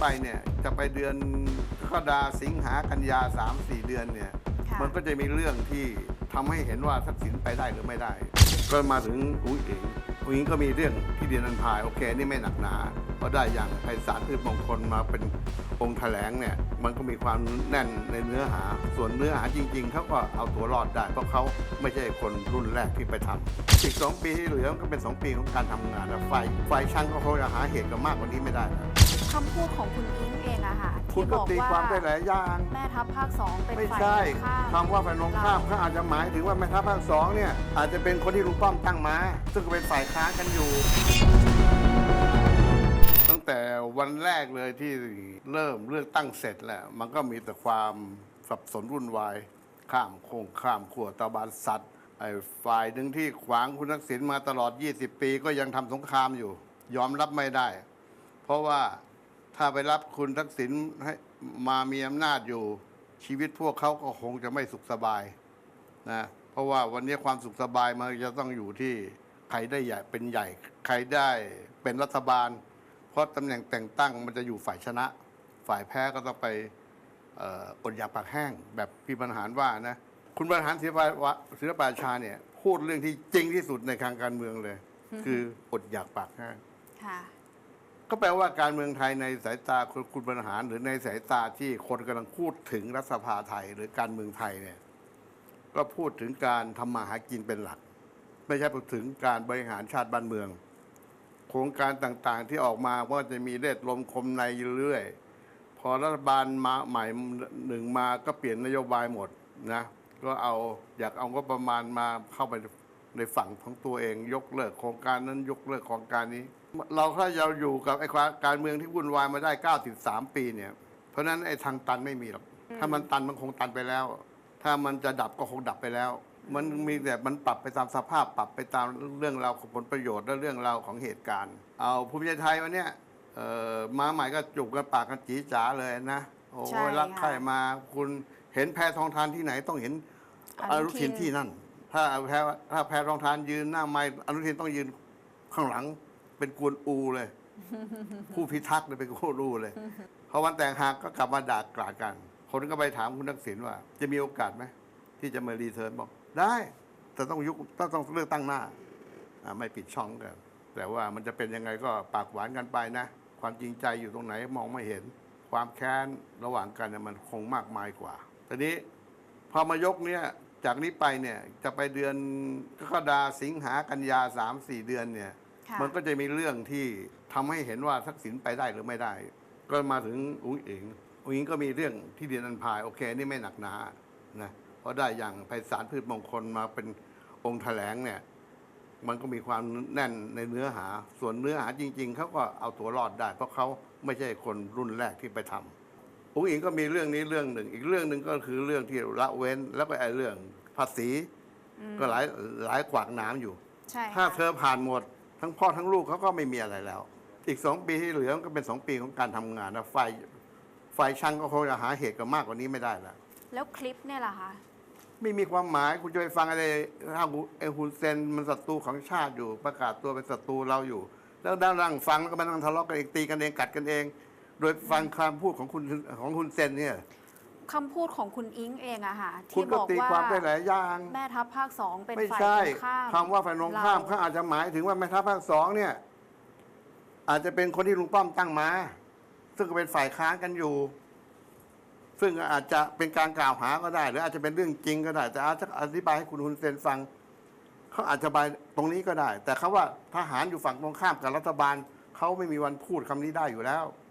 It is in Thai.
ไปเนี่ยจะไปเดือนกรกฎาสิงหากันยาสามสี่เดือนเนี่ยค่ะมันก็จะมีเรื่องที่ทำให้เห็นว่าทักษิณไปได้หรือไม่ได้ ก็มาถึงอุ้งอิงอุ้งอิงก็มีเรื่องที่เดียนันพายโอเคนี่ไม่หนักหนาเพราะได้อย่างไพศาลพืชมงคลมาเป็นองค์แถลงเนี่ยมันก็มีความแน่นในเนื้อหา ส่วนเนื้อหาจริง ๆเขาก็เอาตัวรอดได้ เพราะเขาไม่ใช่คนรุ่นแรกที่ไปทำอีกสองปีที่เหลือมันก็เป็นสองปีของการทำงานแล้วไฟไฟช่างก็คงจะหาเหตุกันมากกว่านี้ไม่ได้นะ คำพูดของคุณอิงเองอะค่ะคุณที่ก็บอกตีว่าความได้หลายอย่างแม่ทัพภาคสองเป็นไม่ฝ่ายใช่ตรงข้าม คำว่าฝ่ายตรงข้ามเขาอาจจะหมายถึงว่าแม่ทัพภาคสองเนี่ยอาจจะเป็นคนที่ลุงป้อมตั้งมา ซึ่งก็เป็นฝ่ายค้านกันอยู่ ตั้งแต่วันแรกเลยที่เริ่มเลือกตั้งเสร็จแหละมันก็มีแต่ความสับสนวุ่นวาย ข้ามโค้งข้ามขัวตะบานสัตว์ไอ้ฝ่ายหนึ่งที่ขวางคุณทักษิณมาตลอด 20 ปี ก็ยังทำสงครามอยู่ ยอมรับไม่ได้ เพราะว่า ถ้าไปรับคุณทักษิณให้มามีอำนาจอยู่ ชีวิตพวกเขาก็คงจะไม่สุขสบายนะเพราะว่าวันนี้ความสุขสบายมันจะต้องอยู่ที่ใครได้ใหญ่เป็นใหญ่ ใครได้เป็นรัฐบาล เพราะตำแหน่งแต่งตั้งมันจะอยู่ฝ่ายชนะ ฝ่ายแพ้ก็ต้องไปอดอยากปากแห้งแบบพี่บรรหารว่านะคุณบรรหารศิลปะศิลปาชาเนี่ยพูดเรื่องที่จริงที่สุดในทางการเมืองเลย คืออดอยากปากแห้งค่ะ ก็แปลว่าการเมืองไทยในสายตาคุณบรรหาร หรือในสายตาที่คนกำลังพูดถึงรัฐสภาไทยหรือการเมืองไทยเนี่ยก็พูดถึงการทำมาหากินเป็นหลัก ไม่ใช่พูดถึงการบริหารชาติบ้านเมือง โครงการต่างๆที่ออกมาก็จะมีเลือดลมคมในเรื่อยพอรัฐบาลมาใหม่หนึ่งมาก็เปลี่ยนนโยบายหมดนะก็เอาอยากเอาก็ประมาณมาเข้าไปในฝั่งของตัวเอง ยกเลิกโครงการนั้นยกเลิกโครงการนี้ เราถ้าเราอยู่กับไอ้ความการเมืองที่วุ่นวายมาได้ 93 ปีเนี่ย เพราะฉะนั้นไอ้ทางตันไม่มีหรอก ถ้ามันตันมันคงตันไปแล้ว ถ้ามันจะดับก็คงดับไปแล้ว มันมีแต่มันปรับไปตามสภาพปรับไปตามเรื่องราวของผลประโยชน์และเรื่องราวของเหตุการณ์ เอาภูมิใจไทยวันเนี้ยเอ่อมาใหม่ก็จุกกันปากกันจีจ๋าเลยนะโอ้ใช่ยรักค่ะใครมาคุณเห็นแพทองทานที่ไหนต้องเห็นออนุนุทิทินนที่นั่น ถ้าแพถ้าแพทองทานยืนหน้าไม้อนุทินต้องยืนข้างหลัง เป็นกวนอูเลย ผู้พิทักษ์เลยเป็นกวนอูเลยพอวันแต่งหากก็กลับมาด่ากราดกัน คนก็ไปถามคุณทักษิณว่า จะมีโอกาสไหมที่จะมารีเทิร์นบอก ได้ แต่ต้องยุคต้องต้องเลือกตั้งหน้าไม่ปิดช่องกัน แต่ว่ามันจะเป็นยังไงก็ปากหวานกันไปนะ ความจริงใจอยู่ตรงไหนมองไม่เห็น ความแค้นระหว่างกันมันคงมากมายกว่าทีนี้พอมายกเนี่ยจากนี้ไปเนี่ยจะไปเดือนกรกฎาสิงหากันยาสามสี่เดือนเนี่ย มันก็จะมีเรื่องที่ทำให้เห็นว่าทักษิณไปได้หรือไม่ได้ ก็มาถึงอุ้งอิงอุ้งอิงก็มีเรื่องที่เดียนันพายโอเคนี่ไม่หนักหนานะเพราะได้อย่างไพศาลพืชมงคลมาเป็นองค์แถลงเนี่ยมันก็มีความแน่นในเนื้อหา ส่วนเนื้อหาจริง ๆ เขาก็เอาตัวรอดได้ เพราะเขาไม่ใช่คนรุ่นแรกที่ไปทำอุ้งอิงก็มีเรื่องนี้เรื่องหนึ่ง อีกเรื่องหนึ่งก็คือเรื่องที่ละเว้นแล้วก็ไอ้เรื่องภาษีอืมก็หลายหลายขวากหน้ำอยู่ใช่ถ้าค่ะเธอผ่านหมด ทั้งพ่อทั้งลูกเขาก็ไม่มีอะไรแล้ว อีกสองปีที่เหลือมันก็เป็นสองปีของการทำงานนะฝ่ายฝ่ายช่างก็คงจะหาเหตุกันมากกว่านี้ไม่ได้แล้วแล้วคลิปเนี่ยล่ะคะไม่มีความหมายคุณจะไปฟังอะไรถ้าไอ้ฮุนเซนมันศัตรูของชาติอยู่ประกาศตัวเป็นศัตรูเราอยู่ แล้วด้านล่างฟังแล้วก็มานั่งทะเลาะกันเองตีกันเองกัดกันเอง โดยฟังคำพูดของคุณของฮุนเซนเนี่ย คำพูดของคุณอิงเองอะค่ะคุณที่ก็บอกตีว่าความได้หลายอย่าง แม่ทัพภาคสองเป็นไม่ฝ่ายใช่ตรงข้ามคำว่าฝ่ายตรงข้ามเร เขาอาจจะหมายถึงว่าแม่ทัพภาคสองเนี่ย อาจจะเป็นคนที่ลุงป้อมตั้งมา ซึ่งก็เป็นฝ่ายค้านกันอยู่ ซึ่งอาจจะเป็นการกล่าวหาก็ได้ หรืออาจจะเป็นเรื่องจริงก็ได้ แต่อาจจะอธิบายให้คุณฮุนเซนฟัง เขาอาจจะบายตรงนี้ก็ได้ แต่เขาว่าทหารอยู่ฝั่งตรงข้ามกับรัฐบาลเขาไม่มีวันพูดคำนี้ได้อยู่แล้วอ